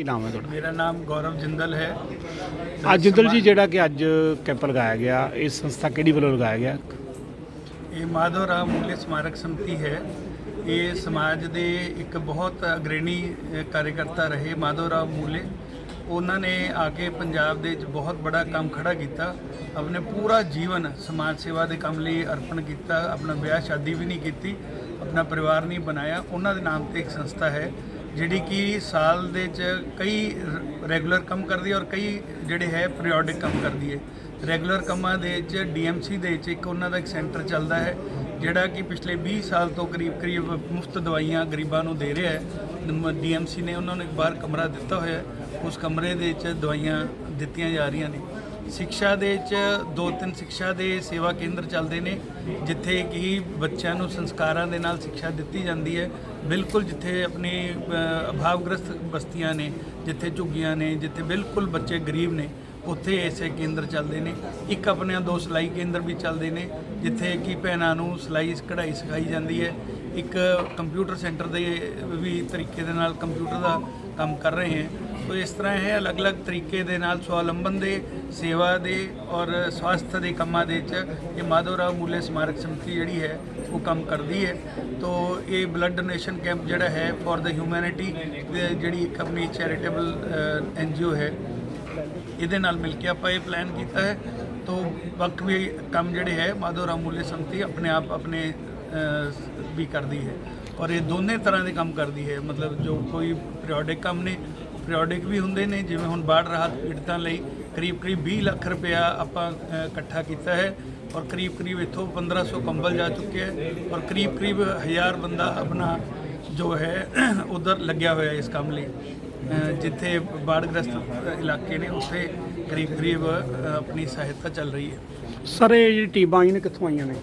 ਕੀ ਨਾਮ ਹੈ ਤੁਹਾਡਾ? ਮੇਰਾ ਨਾਮ ਗੌਰਵ ਜਿੰਦਲ ਹੈ। ਅੱਜ ਜਿੰਦਲ ਜੀ ਜਿਹੜਾ ਕਿ ਅੱਜ ਕੈਂਪ ਲਗਾਇਆ ਗਿਆ ਇਹ ਸੰਸਥਾ ਕਿਹੜੀ ਵੱਲੋਂ ਲਗਾਇਆ ਗਿਆ? ਇਹ ਮਾਧਵ ਰਾਮ ਮੂਲੇ ਸਮਾਰਕ ਸਮਿਤੀ ਹੈ। ਇਹ ਸਮਾਜ ਦੇ ਇੱਕ ਬਹੁਤ ਅਗਰਣੀ ਕਾਰਜਕਰਤਾ ਰਹੇ ਮਾਧਵ ਰਾਮ ਮੂਲੇ। ਉਹਨਾਂ ਨੇ ਆ ਕੇ ਪੰਜਾਬ ਦੇ ਵਿੱਚ ਬਹੁਤ ਬੜਾ ਕੰਮ ਖੜਾ ਕੀਤਾ। ਆਪਣੇ ਪੂਰਾ ਜੀਵਨ ਸਮਾਜ ਸੇਵਾ ਦੇ ਕੰਮ ਲਈ ਅਰਪਣ ਕੀਤਾ। ਆਪਣਾ ਵਿਆਹ ਸ਼ਾਦੀ ਵੀ ਨਹੀਂ ਕੀਤੀ। ਆਪਣਾ ਪਰਿਵਾਰ ਨਹੀਂ ਬਣਾਇਆ। ਉਹਨਾਂ ਦੇ ਨਾਮ ਤੇ ਇੱਕ ਸੰਸਥਾ ਹੈ। ਜਿਹੜੀ ਕਿ ਸਾਲ ਦੇ ਚ ਕਈ ਰੈਗੂਲਰ ਕੰਮ ਕਰਦੀ ਹੈ ਔਰ ਕਈ ਜਿਹੜੇ ਹੈ ਪੀਰੀਓਡਿਕ ਕੰਮ ਕਰਦੀ ਹੈ। ਰੈਗੂਲਰ ਕੰਮਾਂ ਦੇ ਵਿੱਚ ਡੀਐਮਸੀ ਦੇ ਵਿੱਚ ਇੱਕ ਉਹਨਾਂ ਦਾ ਇੱਕ ਸੈਂਟਰ ਚੱਲਦਾ ਹੈ, ਜਿਹੜਾ ਕਿ ਪਿਛਲੇ 20 ਸਾਲ ਤੋਂ ਕਰੀਬ ਕਰੀਬ ਮੁਫਤ ਦਵਾਈਆਂ ਗਰੀਬਾਂ ਨੂੰ ਦੇ ਰਿਹਾ ਹੈ। ਡੀਐਮਸੀ ਨੇ ਉਹਨਾਂ ਨੂੰ ਇੱਕ ਬਾਹਰ ਕਮਰਾ ਦਿੱਤਾ ਹੋਇਆ ਹੈ। ਉਸ ਕਮਰੇ ਦੇ ਵਿੱਚ ਦਵਾਈਆਂ ਦਿੱਤੀਆਂ ਜਾ ਰਹੀਆਂ ਨੇ। ਸਿੱਖਿਆ ਦੇ ਵਿੱਚ ਦੋ ਤਿੰਨ ਸਿੱਖਿਆ ਦੇ ਸੇਵਾ ਕੇਂਦਰ ਚੱਲਦੇ ਨੇ, ਜਿੱਥੇ ਕਿ ਬੱਚਿਆਂ ਨੂੰ ਸੰਸਕਾਰਾਂ ਦੇ ਨਾਲ ਸਿੱਖਿਆ ਦਿੱਤੀ ਜਾਂਦੀ ਹੈ। ਬਿਲਕੁਲ ਜਿੱਥੇ ਆਪਣੀ ਅਭਾਵਗ੍ਰਸਤ ਬਸਤੀਆਂ ਨੇ, ਜਿੱਥੇ ਝੁੱਗੀਆਂ ਨੇ, ਜਿੱਥੇ ਬਿਲਕੁਲ ਬੱਚੇ ਗਰੀਬ ਨੇ, ਉੱਥੇ ਐਸੇ ਕੇਂਦਰ ਚੱਲਦੇ ਨੇ। ਇੱਕ ਆਪਣੇ ਦੋ ਸਿਲਾਈ ਕੇਂਦਰ ਵੀ ਚੱਲਦੇ ਨੇ, ਜਿੱਥੇ ਕਿ ਭੈਣਾਂ ਨੂੰ ਸਿਲਾਈ, ਕਢਾਈ ਸਿਖਾਈ ਜਾਂਦੀ ਹੈ। ਇੱਕ ਕੰਪਿਊਟਰ ਸੈਂਟਰ ਦੇ ਵੀ ਤਰੀਕੇ ਦੇ ਨਾਲ ਕੰਪਿਊਟਰ ਦਾ ਕੰਮ ਕਰ ਰਹੇ ਹਾਂ। ਸੋ ਇਸ ਤਰ੍ਹਾਂ ਇਹ ਅਲੱਗ-ਅਲੱਗ ਤਰੀਕੇ ਦੇ ਨਾਲ ਸਵਾਵਲੰਬਨ ਦੇ, ਸੇਵਾ ਦੇ ਔਰ ਸਵਾਸਥ ਦੇ ਕੰਮਾਂ ਦੇ ਵਿੱਚ ਇਹ ਮਾਧੋਰਾਵ ਮੂਲੇ ਸਮਾਰਕ ਸਮਿਤੀ ਜਿਹੜੀ ਹੈ, ਉਹ ਕੰਮ ਕਰਦੀ ਹੈ। ਤੋ ਇਹ ਬਲੱਡ ਡੋਨੇਸ਼ਨ ਕੈਂਪ ਜਿਹੜਾ ਹੈ ਫॉर द ਹਿਊਮੈਨਿਟੀ ਜਿਹੜੀ ਇੱਕ ਆਪਣੀ ਚੈਰੀਟੇਬਲ ਐਨਜੀਓ ਹੈ, ਇਹਦੇ ਨਾਲ ਮਿਲ ਕੇ ਆਪਾਂ ਇਹ ਪਲਾਨ ਕੀਤਾ ਹੈ। ਤੋ ਵਕਤ ਵੀ ਕੰਮ ਜਿਹੜੇ ਹੈ ਮਾਧੋਰਾਵ ਮੂਲੇ ਸਮਿਤੀ ਆਪਣੇ ਆਪ, ਆਪਣੇ ਵੀ ਕਰਦੀ ਹੈ। ਔਰ ਇਹ ਦੋਨੇ ਤਰ੍ਹਾਂ ਦੇ ਕੰਮ ਕਰਦੀ ਹੈ। ਮਤਲਬ ਜੋ ਕੋਈ ਪੀਰੀਓਡਿਕ ਕੰਮ ਨੇ ਪੀਰੀਓਡਿਕ ਵੀ ਹੁੰਦੇ ਨੇ ਜਿਵੇਂ ਹੁਣ ਬਾੜ ਰਾਹਤ ਪੀੜਤਾਂ ਲਈ ਕਰੀਬ ਕਰੀਬ 20 ਲੱਖ ਰੁਪਇਆ ਆਪਾਂ ਇਕੱਠਾ ਕੀਤਾ ਹੈ ਔਰ ਕਰੀਬ ਕਰੀਬ ਇੱਥੋਂ 1500 ਕੰਬਲ ਜਾ ਚੁੱਕੇ ਹੈ ਔਰ ਕਰੀਬ ਕਰੀਬ 1000 ਬੰਦਾ ਆਪਣਾ ਜੋ ਹੈ ਉਧਰ ਲੱਗਿਆ ਹੋਇਆ ਇਸ ਕੰਮ ਲਈ। ਅ, ਜਿੱਥੇ ਬਾੜਗ੍ਰਸਤ ਇਲਾਕੇ ਨੇ ਉੱਥੇ ਕਰੀਬ ਕਰੀਬ ਆਪਣੀ ਸਹਾਇਤਾ ਚੱਲ ਰਹੀ ਹੈ। ਸਰ ਇਹ ਜਿਹੜੀ ਟੀਮਾਂ ਆਈਆਂ ਨੇ ਕਿੱਥੋਂ ਆਈਆਂ ਨੇ?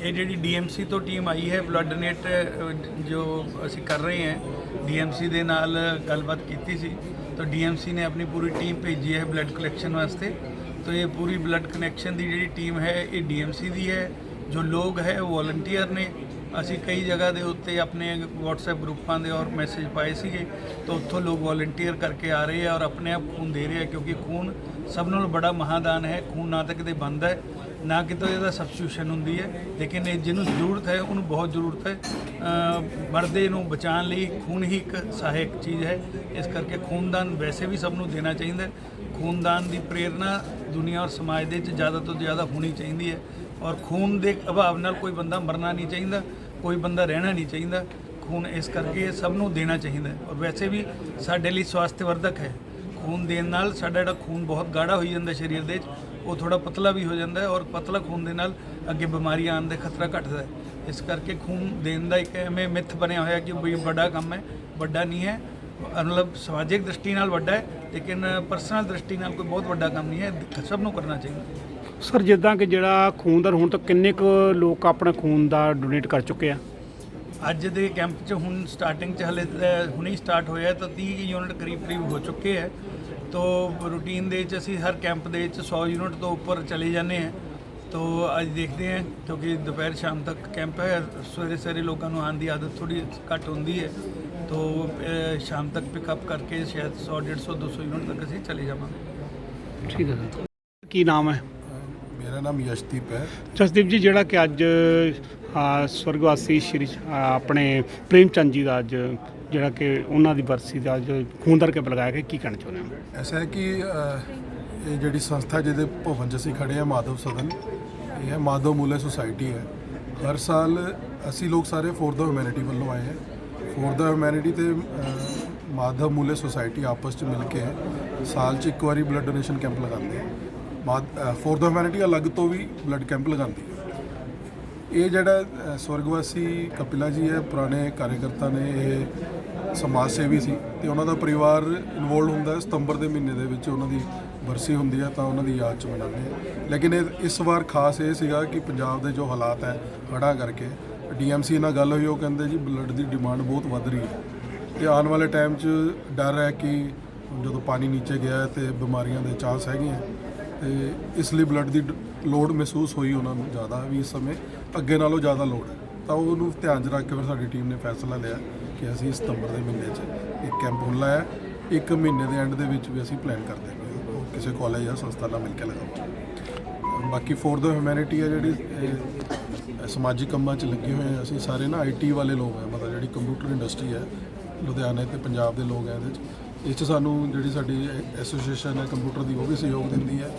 ਇਹ ਜਿਹੜੀ ਡੀਐਮਸੀ ਤੋਂ ਟੀਮ ਆਈ ਹੈ ਬਲੱਡ ਡੋਨੇਟ ਜੋ ਅਸੀਂ ਕਰ ਰਹੇ ਹਾਂ ਡੀਐਮਸੀ ਦੇ ਨਾਲ ਗੱਲਬਾਤ ਕੀਤੀ ਸੀ। ਤਾਂ ਡੀਐਮਸੀ ਨੇ ਆਪਣੀ ਪੂਰੀ ਟੀਮ ਭੇਜੀ ਹੈ ਬਲੱਡ ਕਲੈਕਸ਼ਨ ਵਾਸਤੇ। ਤਾਂ ਇਹ ਪੂਰੀ ਬਲੱਡ ਕਨੈਕਸ਼ਨ ਦੀ ਜਿਹੜੀ ਟੀਮ ਹੈ, ਇਹ ਡੀਐਮਸੀ ਦੀ ਹੈ। ਜੋ ਲੋਕ ਹੈ, ਉਹ ਵੋਲੰਟੀਅਰ ਨੇ। ਅਸੀਂ ਕਈ ਜਗ੍ਹਾ ਦੇ ਉੱਤੇ ਆਪਣੇ WhatsApp ਗਰੁੱਪਾਂ ਦੇ ਔਰ ਮੈਸੇਜ ਪਾਏ ਸੀਗੇ। ਤਾਂ ਉੱਥੋਂ ਲੋਕ ਵੋਲੰਟੀਅਰ ਕਰਕੇ ਆ ਰਹੇ ਆ ਔਰ ਆਪਣੇ ਆਪ ਖੂਨ ਦੇ ਰਹੇ ਆ, ਕਿਉਂਕਿ ਖੂਨ ਸਭ ਨਾਲੋਂ ਬੜਾ ਮਹਾਦਾਨ ਹੈ। ਖੂਨ ਨਾ ਤਾਂ ਕਿਤੇ ਬੰਦ ਹੈ ਨਾ ਕਿਤੋਂ ਇਹਦਾ ਸਬਸਟੀਟਿਊਸ਼ਨ ਹੁੰਦੀ ਹੈ, ਲੇਕਿਨ ਇਹ ਜਿਹਨੂੰ ਜ਼ਰੂਰਤ ਹੈ, ਉਹਨੂੰ ਬਹੁਤ ਜ਼ਰੂਰਤ ਹੈ। ਮਰਦੇ ਨੂੰ ਬਚਾਉਣ ਲਈ ਖੂਨ ਹੀ ਇੱਕ ਸਹਾਇਕ ਚੀਜ਼ ਹੈ। ਇਸ ਕਰਕੇ ਖੂਨਦਾਨ ਵੈਸੇ ਵੀ ਸਭ ਨੂੰ ਦੇਣਾ ਚਾਹੀਦਾ ਹੈ। ਖੂਨਦਾਨ ਦੀ ਪ੍ਰੇਰਣਾ ਦੁਨੀਆ ਔਰ ਸਮਾਜ ਦੇ ਵਿੱਚ ਜ਼ਿਆਦਾ ਤੋਂ ਜ਼ਿਆਦਾ ਹੋਣੀ ਚਾਹੀਦੀ ਹੈ। ਔਰ ਖੂਨ ਦੇ ਅਭਾਵ ਨਾਲ ਕੋਈ ਬੰਦਾ ਮਰਨਾ ਨਹੀਂ ਚਾਹੀਦਾ, ਕੋਈ ਬੰਦਾ ਰਹਿਣਾ ਨਹੀਂ ਚਾਹੀਦਾ। ਖੂਨ ਇਸ ਕਰਕੇ ਸਭ ਨੂੰ ਦੇਣਾ ਚਾਹੀਦਾ ਔਰ ਵੈਸੇ ਵੀ ਸਾਡੇ ਲਈ ਸਵਾਸਥ ਵਰਧਕ ਹੈ। ਖੂਨ ਦੇਣ ਨਾਲ ਸਾਡਾ ਜਿਹੜਾ ਖੂਨ ਬਹੁਤ ਗਾੜਾ ਹੋਈ ਜਾਂਦਾ ਸਰੀਰ ਦੇ ਵਿੱਚ ਉਹ ਥੋੜਾ ਪਤਲਾ ਵੀ ਹੋ ਜਾਂਦਾ ਹੈ ਔਰ ਪਤਲਾ ਖੂਨ ਦੇ ਨਾਲ ਅੱਗੇ ਬਿਮਾਰੀਆਂ ਆਉਣ ਦਾ ਖਤਰਾ ਘਟਦਾ ਹੈ। ਇਸ ਕਰਕੇ ਖੂਨ ਦੇਣ ਦਾ ਇੱਕ ਐਵੇਂ ਮਿੱਥ ਬਣਿਆ ਹੋਇਆ ਕਿ ਵੀ ਵੱਡਾ ਕੰਮ ਹੈ ਵੱਡਾ ਨਹੀਂ ਹੈ। ਮਤਲਬ ਸਮਾਜਿਕ ਦ੍ਰਿਸ਼ਟੀ ਨਾਲ ਵੱਡਾ ਹੈ ਲੇਕਿਨ ਪਰਸਨਲ ਦ੍ਰਿਸ਼ਟੀ ਨਾਲ ਕੋਈ ਬਹੁਤ ਵੱਡਾ ਕੰਮ ਨਹੀਂ ਹੈ। ਸਭ ਨੂੰ ਕਰਨਾ ਚਾਹੀਦਾ ਸਰ ਜਿੱਦਾਂ ਕਿ ਜਿਹੜਾ ਖੂਨਦਾਨ ਹੁਣ ਤੱਕ ਕਿੰਨੇ ਕੁ ਲੋਕ ਆਪਣਾ ਖੂਨ ਦਾ ਡੋਨੇਟ ਕਰ ਚੁੱਕੇ ਆ? ਅੱਜ ਦੇ ਕੈਂਪ 'ਚ ਹੁਣ ਸਟਾਰਟਿੰਗ 'ਚ ਹਲੇ ਹੁਣੇ ਸਟਾਰਟ ਹੋਇਆ ਤਾਂ 30 ਯੂਨਿਟ ਕਰੀਬ ਕਰੀਬ ਹੋ ਚੁੱਕੇ ਹੈ। ਤੋ ਰੂਟੀਨ ਦੇ ਵਿੱਚ ਅਸੀਂ ਹਰ ਕੈਂਪ ਦੇ ਵਿੱਚ 100 ਯੂਨਿਟ ਤੋਂ ਉੱਪਰ ਚਲੇ ਜਾਂਦੇ ਹਾਂ। ਤੋ ਅੱਜ ਦੇਖਦੇ ਹਾਂ ਕਿਉਂਕਿ ਦੁਪਹਿਰ ਸ਼ਾਮ ਤੱਕ ਕੈਂਪ ਹੈ ਸਵੇਰੇ ਸਵੇਰੇ ਲੋਕਾਂ ਨੂੰ ਆਉਣ ਦੀ ਆਦਤ ਥੋੜੀ ਘੱਟ ਹੁੰਦੀ ਹੈ। ਤੋ ਸ਼ਾਮ ਤੱਕ ਪਿਕਅਪ ਕਰਕੇ ਸ਼ਾਇਦ 100 150 200 ਯੂਨਿਟ ਤੱਕ ਅਸੀਂ ਚਲੇ ਜਾਵਾਂਗੇ। ਠੀਕ ਹੈ ਸਰ। ਕੀ ਨਾਮ ਹੈ? ਮੇਰਾ ਨਾਮ ਯਸ਼ਦੀਪ ਹੈ। ਜਸਦੀਪ ਜੀ ਜਿਹੜਾ ਕਿ ਅੱਜ ਸਵਰਗਵਾਸੀ ਸ਼੍ਰੀ ਆਪਣੇ ਪ੍ਰੇਮ ਚੰਦ ਜੀ ਦਾ ਅੱਜ ਜਿਹੜਾ ਕਿ ਉਹਨਾਂ ਦੀ ਬਰਸੀ ਦਾ ਅੱਜ ਖੂਨਦਾਰ ਕੈਂਪ ਲਗਾਇਆ ਗਿਆ ਕੀ ਕਹਿਣਾ ਚਾਹੁੰਦੇ ਹੋ? ਐਸਾ ਹੈ ਕਿ ਇਹ ਜਿਹੜੀ ਸੰਸਥਾ ਜਿਹਦੇ ਭਵਨ 'ਚ ਅਸੀਂ ਖੜੇ ਹਾਂ, ਮਾਧਵ ਸਦਨ, ਇਹ ਹੈ ਮਾਧਵ ਮੂਲੇ ਸੁਸਾਇਟੀ ਹੈ। ਹਰ ਸਾਲ ਅਸੀਂ ਲੋਕ ਸਾਰੇ ਫੋਰ ਦਾ ਹਿਊਮੈਨਿਟੀ ਵੱਲੋਂ ਆਏ ਹਾਂ। ਫੋਰ ਦਾ ਹਿਊਮੈਨਿਟੀ ਤੇ ਮਾਧਵ ਮੂਲੇ ਸੁਸਾਇਟੀ ਆਪਸ 'ਚ ਮਿਲ ਕੇ ਸਾਲ 'ਚ ਇੱਕ ਵਾਰੀ ਬਲੱਡ ਡੋਨੇਸ਼ਨ ਕੈਂਪ ਲਗਾਉਂਦੇ ਆ। ਫੋਰ ਦਾ ਹਿਊਮੈਨਿਟੀ ਅਲੱਗ ਤੋਂ ਵੀ ਬਲੱਡ ਕੈਂਪ ਲਗਾਉਂਦੀ ਹੈ। ਇਹ ਜਿਹੜਾ ਸਵਰਗਵਾਸੀ ਕਪਿਲਾ ਜੀ ਹੈ, ਪੁਰਾਣੇ ਕਾਰਜਕਰਤਾ ਨੇ ਇਹ ਸਮਾਜ ਸੇਵੀ ਸੀ ਤੇ ਉਹਨਾਂ ਦਾ ਪਰਿਵਾਰ ਇਨਵੋਲਡ ਹੁੰਦਾ ਹੈ। ਸਤੰਬਰ ਦੇ ਮਹੀਨੇ ਦੇ ਵਿੱਚ ਉਹਨਾਂ ਦੀ ਬਰਸੀ ਹੁੰਦੀ ਹੈ ਤਾਂ ਉਹਨਾਂ ਦੀ ਯਾਦ ਚ ਮਨਾਉਂਦੇ ਆ ਲੇਕਿਨ ਇਹ, ਇਸ ਵਾਰ ਖਾਸ ਇਹ ਸੀਗਾ ਕਿ ਪੰਜਾਬ ਦੇ ਜੋ ਹਾਲਾਤ ਹੈ, ਹੜ੍ਹਾਂ ਕਰਕੇ ਡੀਐਮਸੀ ਨਾਲ ਗੱਲ ਹੋਈ, ਉਹ ਕਹਿੰਦੇ ਜੀ ਬਲੱਡ ਦੀ ਡਿਮਾਂਡ ਬਹੁਤ ਵੱਧ ਰਹੀ ਹੈ। ਤੇ ਆਉਣ ਵਾਲੇ ਟਾਈਮ 'ਚ ਡਰ ਹੈ ਕਿ ਜਦੋਂ ਪਾਣੀ ਨੀਚੇ ਗਿਆ ਹੈ ਤੇ ਬਿਮਾਰੀਆਂ ਦੇ ਚਾਂਸ ਹੈਗੇ ਆ। ਤੇ ਇਸ ਲਈ ਬਲੱਡ ਦੀ ਡ- ਲੋੜ ਮਹਿਸੂਸ ਹੋਈ ਉਹਨਾਂ ਨੂੰ ਜ਼ਿਆਦਾ ਵੀ ਇਸ ਸਮੇਂ, ਅੱਗੇ ਨਾਲੋਂ ਜ਼ਿਆਦਾ ਲੋੜ ਹੈ। ਤਾਂ ਉਹਨੂੰ ਧਿਆਨ 'ਚ ਰੱਖ ਕੇ ਫਿਰ ਸਾਡੀ ਟੀਮ ਨੇ ਫੈਸਲਾ ਲਿਆ ਕਿ ਅਸੀਂ ਸਤੰਬਰ ਦੇ ਮਹੀਨੇ 'ਚ ਇੱਕ ਕੈਂਪ ਹੁਣ ਲਾਇਆ ਇੱਕ ਮਹੀਨੇ ਦੇ ਐਂਡ ਦੇ ਵਿੱਚ ਵੀ ਅਸੀਂ ਪਲਾਨ ਕਰਦੇ ਹਾਂ। ਕਿਸੇ ਕਾਲਜ ਜਾਂ ਸੰਸਥਾ ਨਾਲ ਮਿਲ ਕੇ ਲਗਾਵਾਂਗੇ। ਬਾਕੀ ਫੋਰ ਦਾ ਹਿਊਮੈਨਿਟੀ ਹੈ ਜਿਹੜੀ, ਇਹ ਸਮਾਜਿਕ ਕੰਮਾਂ 'ਚ ਲੱਗੇ ਹੋਏ ਹਾਂ ਅਸੀਂ। ਸਾਰੇ ਨਾ ਆਈਟੀ ਵਾਲੇ ਲੋਕ ਹੈ, ਮਤਲਬ ਜਿਹੜੀ ਕੰਪਿਊਟਰ ਇੰਡਸਟਰੀ ਹੈ, ਲੁਧਿਆਣੇ ਤੇ ਪੰਜਾਬ ਦੇ ਲੋਕ ਹੈ ਇਹਦੇ 'ਚ। ਇਸ 'ਚ ਸਾਨੂੰ ਜਿਹੜੀ ਸਾਡੀ ਐਸੋਸੀਏਸ਼ਨ ਹੈ ਕੰਪਿਊਟਰ ਦੀ, ਉਹ ਵੀ ਸਹਿਯੋਗ ਦਿੰਦੀ ਹੈ।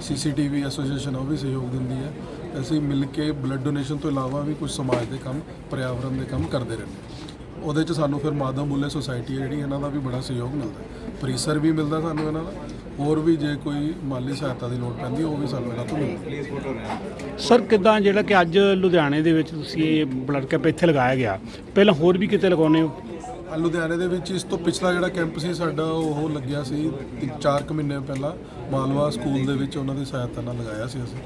ਸੀਸੀਟੀਵੀ ਐਸੋਸੀਏਸ਼ਨ ਉਹ ਵੀ ਸਹਿਯੋਗ ਦਿੰਦੀ ਹੈ। ਅਸੀਂ ਮਿਲ ਕੇ ਬਲੱਡ ਡੋਨੇਸ਼ਨ ਤੋਂ ਇਲਾਵਾ ਵੀ ਕੁਝ ਸਮਾਜ ਦੇ ਕੰਮ ਪਰਿਆਵਰਨ ਦੇ ਕੰਮ ਕਰਦੇ ਰਹਿੰਦੇ। ਉਹਦੇ 'ਚ ਸਾਨੂੰ ਫਿਰ ਮਾਧਵ ਮੁੱਲੇ ਸੁਸਾਇਟੀ ਹੈ ਜਿਹੜੀ ਇਹਨਾਂ ਦਾ ਵੀ ਬੜਾ ਸਹਿਯੋਗ ਮਿਲਦਾ। ਪਰਿਸਰ ਵੀ ਮਿਲਦਾ ਸਾਨੂੰ ਇਹਨਾਂ ਦਾ। ਹੋਰ ਵੀ ਜੇ ਕੋਈ ਮਾਲੀ ਸਹਾਇਤਾ ਦੀ ਲੋੜ ਪੈਂਦੀ ਉਹ ਵੀ ਸਾਨੂੰ ਇਹਨਾਂ ਤੋਂ ਮਿਲਦੀ ਸਰ ਕਿਦਾਂ ਜਿਹੜਾ ਕਿ ਅੱਜ ਲੁਧਿਆਣੇ ਦੇ ਵਿੱਚ ਤੁਸੀਂ ਇਹ ਬਲੱਡ ਕੈਂਪ ਇੱਥੇ ਲਗਾਇਆ ਗਿਆ? ਪਹਿਲਾਂ ਹੋਰ ਵੀ ਕਿਤੇ ਲਗਾਉਨੇ ਹੋ? ਲੁਧਿਆਣੇ ਦੇ ਵਿੱਚ ਇਸ ਤੋਂ ਪਿਛਲਾ ਜਿਹੜਾ ਕੈਂਪ ਸੀ ਸਾਡਾ, ਉਹ ਲੱਗਿਆ ਸੀ 4 ਕੁ ਮਹੀਨੇ ਪਹਿਲਾਂ। ਮਾਲਵਾ ਸਕੂਲ ਦੇ ਵਿੱਚ ਉਹਨਾਂ ਦੀ ਸਹਾਇਤਾ ਨਾਲ ਲਗਾਇਆ ਸੀ ਅਸੀਂ।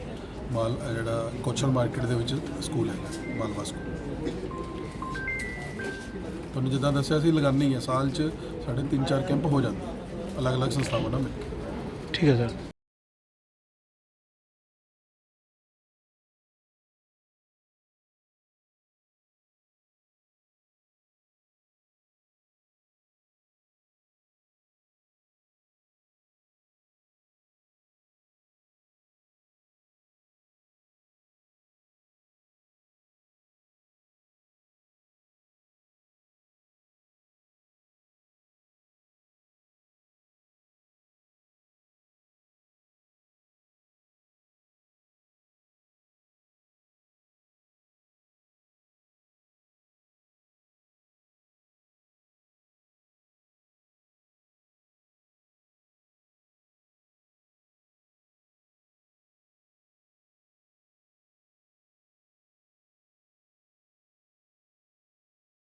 ਮਾਲ ਜਿਹੜਾ ਕੋਚਰ ਮਾਰਕੀਟ ਦੇ ਵਿੱਚ ਸਕੂਲ ਹੈਗਾ, ਮਾਲਵਾ ਸਕੂਲ। ਤੁਹਾਨੂੰ ਜਿੱਦਾਂ ਦੱਸਿਆ ਸੀ, ਲਗਾਨੀ ਹੈ ਸਾਲ 'ਚ ਸਾਡੇ 3-4 ਕੈਂਪ ਹੋ ਜਾਂਦੇ ਅਲੱਗ-ਅਲੱਗ ਸੰਸਥਾਵਾਂ ਨਾਲ ਮਿਲ ਕੇ। ਠੀਕ ਹੈ, ਸਰ।